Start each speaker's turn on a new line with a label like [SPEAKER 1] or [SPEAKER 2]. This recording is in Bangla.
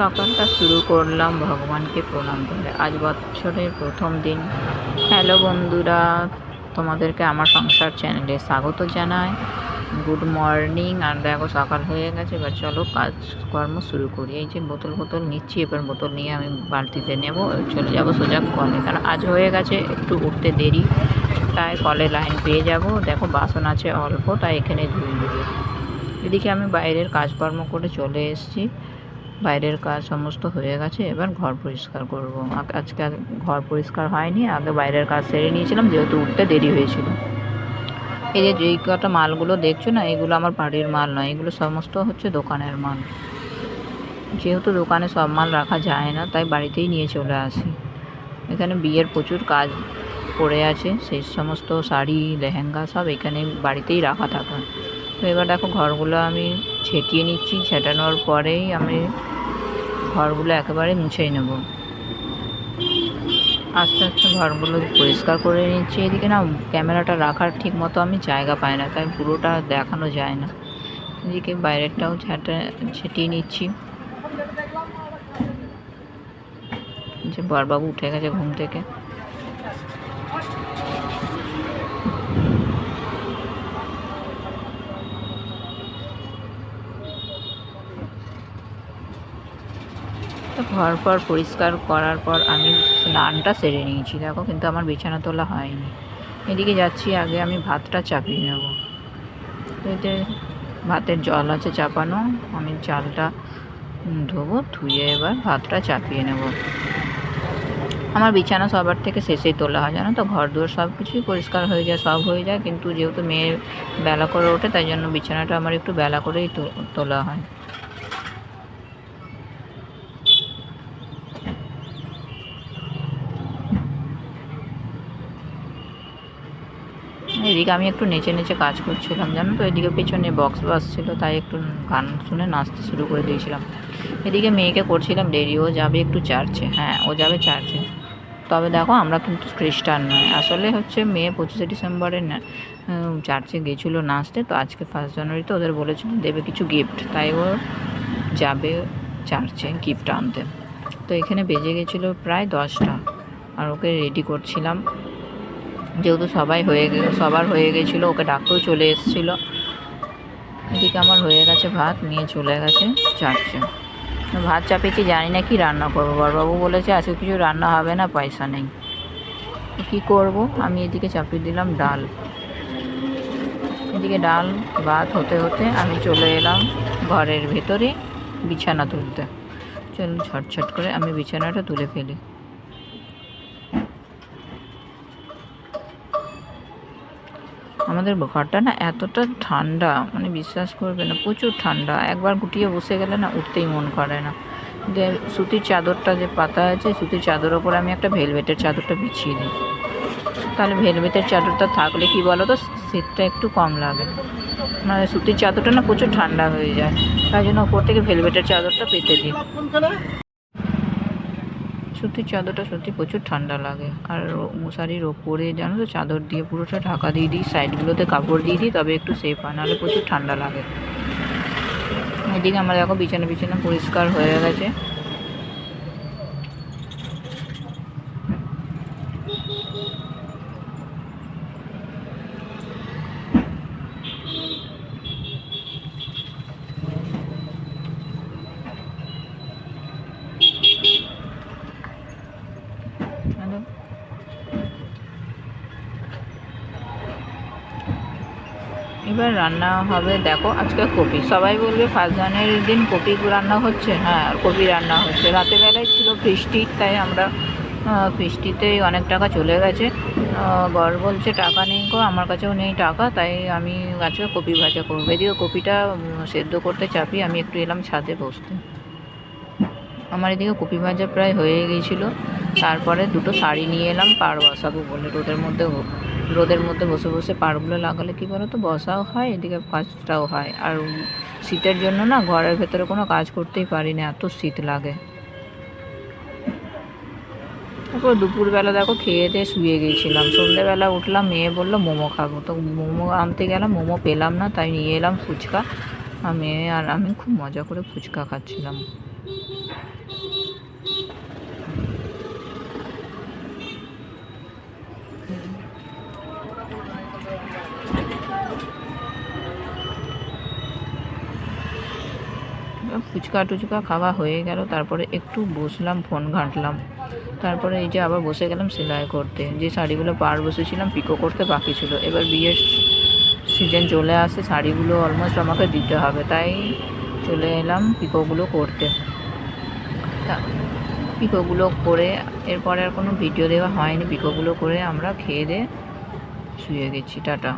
[SPEAKER 1] সকালটা শুরু করলাম ভগবানকে প্রণাম করে। আজ বছরের প্রথম দিন। হ্যালো বন্ধুরা, তোমাদেরকে আমার সংসার চ্যানেলে স্বাগত জানাই। গুড মর্নিং, আর দেখো সকাল হয়ে গেছে, এবার চলো কাজকর্ম শুরু করি। এই যে বোতল বোতল নিচ্ছি, এবার বোতল নিয়ে আমি বালতিতে নেব, চলে যাব সোজা কলে। কারণ আজ হয়ে গেছে, একটু উঠতে দেরি, তাই কলে লাইন পেয়ে যাব। দেখো বাসন আছে অল্প, তাই এখানে ধুয়ে দেবো এদিকে আমি বাইরের কাজকর্ম করে চলে এসেছি। বাইরের কাজ সমস্ত হয়ে গেছে, এবার ঘর পরিষ্কার করব। আজকে ঘর পরিষ্কার হয়নি, আগে বাইরের কাজ সেরে নিয়েছিলাম, যেহেতু উঠতে দেরি হয়েছিল। এই যে যেই কটা মালগুলো দেখছ না, এগুলো আমার বাড়ির মাল নয়, এগুলো সমস্ত হচ্ছে দোকানের মাল। যেহেতু দোকানে সব মাল রাখা যায় না, তাই বাড়িতেই নিয়ে চলে আসি। এখানে বিয়ের প্রচুর কাজ পড়ে আছে, সেই সমস্ত শাড়ি, লেহেঙ্গা সব এখানে বাড়িতেই রাখা থাকে। তো এবার দেখো ঘরগুলো আমি ছেটিয়ে নিচ্ছি, ছেটানোর পরেই আমি ঘরগুলো একেবারে মুছেই নেব। আস্তে আস্তে ঘরগুলো পরিষ্কার করে নিচ্ছি। এদিকে না ক্যামেরাটা রাখার ঠিক মতো আমি জায়গা পাই না, তাই পুরোটা দেখানো যায় না। এদিকে বাইরেরটাও ছেটে, ছেটিয়ে নিচ্ছি। যে বরবাবু উঠে গেছে ঘুম থেকে। তো ঘর পর পরিষ্কার করার পর আমি স্নানটা সেরে নিয়েছি, দেখো কিন্তু আমার বিছানা তোলা হয়নি। এদিকে যাচ্ছি, আগে আমি ভাতটা চাপিয়ে নেব। এতে ভাতের জল আছে চাপানো, আমি চালটা ধোবো, ধুয়ে এবার ভাতটা চাপিয়ে নেব। আমার বিছানা সবার থেকে শেষেই তোলা হয়, জানো তো? ঘর দুয়ার সব কিছুই পরিষ্কার হয়ে যায়, সব হয়ে যায়, কিন্তু যেহেতু মেয়ের বেলা করে ওঠে, তাই জন্য বিছানাটা আমার একটু বেলা করেই তোলা হয়। এদিকে আমি একটু নেচে নেচে কাজ করছিলাম, জানো তো? এদিকে পেছনে বক্স বাজছিল, তাই একটু গান শুনে নাচতে শুরু করে দিয়েছিলাম। এদিকে মেয়েকে করছিলাম, দেরি, ও যাবে একটু চার্চে। হ্যাঁ ও যাবে চার্চে। তবে দেখো, আমরা কিন্তু খ্রিস্টান নয়। আসলে হচ্ছে মেয়ে পঁচিশে ডিসেম্বরে চার্চে গেছিল নাচতে, তো আজকে ফার্স্ট জানুয়ারিতে ওদের বলেছিল দেবে কিছু গিফট তাই ও যাবে চার্চে গিফট আনতে। তো এখানে বেজে গেছিল প্রায় দশটা, আর ওকে রেডি করছিলাম। যেহেতু সবাই হয়ে সবার হয়ে গেছিল, ওকে ডাকতেও চলে এসেছিল। এদিকে আমার হয়ে গেছে ভাত, নিয়ে চলে গেছে চারটে ভাত চাপিয়েছি, জানি না কি রান্না করব। বড়বাবু বলেছে, আজকে কিছু রান্না হবে না, পয়সা নেই। কী করব? আমি এদিকে চাপিয়ে দিলাম ডাল। এদিকে ডাল, ভাত হতে হতে আমি চলে এলাম ঘরের ভেতরে বিছানা তুলতে। চলুন ছটছট করে আমি বিছানাটা তুলে ফেলি। আমাদের ঘরটা না এতটা ঠান্ডা মানে বিশ্বাস করবে না, প্রচুর ঠান্ডা। একবার গুটিয়ে বসে গেলে না উঠতেই মন করে না। যে সুতির চাদরটা যে পাতা আছে, সুতির চাদর ওপরে আমি একটা ভেলভেটের চাদরটা বিছিয়ে দিই। তাহলে ভেলভেটের চাদরটা থাকলে কি বলো তো শীতটা একটু কম লাগে। মানে সুতির চাদরটা না প্রচুর ঠান্ডা হয়ে যায়। তাই জন্য ওপর থেকে ভেলভেটের চাদরটা পেতে দিই। সুতির চাদরটা সত্যি প্রচুর ঠান্ডা লাগে। আর মশারির ওপরে জানো তো, চাদর দিয়ে পুরোটা ঢাকা দিয়ে দিই, সাইডগুলোতে কাপড় দিয়ে দিই, তবে একটু সেফ হয়, নাহলে প্রচুর ঠান্ডা লাগে। এদিকে আমার দেখো বিছানা বিছানা পরিষ্কার হয়ে গেছে হ্যালো এবার রান্না হবে, দেখো আজকে কপি। সবাই বলবে ফার্স্ট দিন কপি রান্না হচ্ছে? হ্যাঁ কপি রান্না হচ্ছে। বেলায় ছিল বৃষ্টি তাই আমরা বৃষ্টিতেই অনেক টাকা চলে গেছে। বর বলছে, টাকা নেই গো, আমার কাছেও নেই টাকা, তাই আমি আজকে কপি ভাজা করব। এদিকে কপিটা সেদ্ধ করতে চাপি, আমি একটু এলাম ছাদে বসতে। আমার এদিকে কপি ভাজা প্রায় হয়ে গিয়েছিল তারপরে দুটো শাড়ি নিয়ে এলাম, পাড় বসাবো বলে, রোদের মধ্যে রোদের মধ্যে বসে বসে পাড়গুলো লাগালে কি বলো তো বসাও হয়, এদিকে কাজটাও হয়। আর শীতের জন্য না ঘরের ভেতরে কোনো কাজ করতেই পারি না, এত শীত লাগে। তারপর দুপুরবেলা দেখো খেয়ে দিয়ে শুয়ে গিয়েছিলাম সন্ধ্যেবেলা উঠলাম, মেয়ে বলল, মোমো খাব। তো মোমো আনতে গেলাম, মোমো পেলাম না, তাই নিয়ে এলাম ফুচকা। আর মেয়ে আর আমি খুব মজা করে ফুচকা খাচ্ছিলাম। ফুচকা টুচকা খাওয়া হয়ে গেল। তারপরে একটু বসলাম, ফোন ঘাঁটলাম। তারপরে এই যে আবার বসে গেলাম সেলাই করতে। যে শাড়িগুলো পার বসেছিলাম, পিকো করতে বাকি ছিল। এবার বিয়ের সিজন চলে আসে, শাড়িগুলো অলমোস্ট আমাকে দিতে হবে। তাই চলে এলাম পিকোগুলো করতে। পিকোগুলো করে এরপরে আর কোনো ভিডিও দেওয়া হয়নি। পিকোগুলো করে আমরা খেয়ে দিয়ে শুয়ে গেছি। টাটা।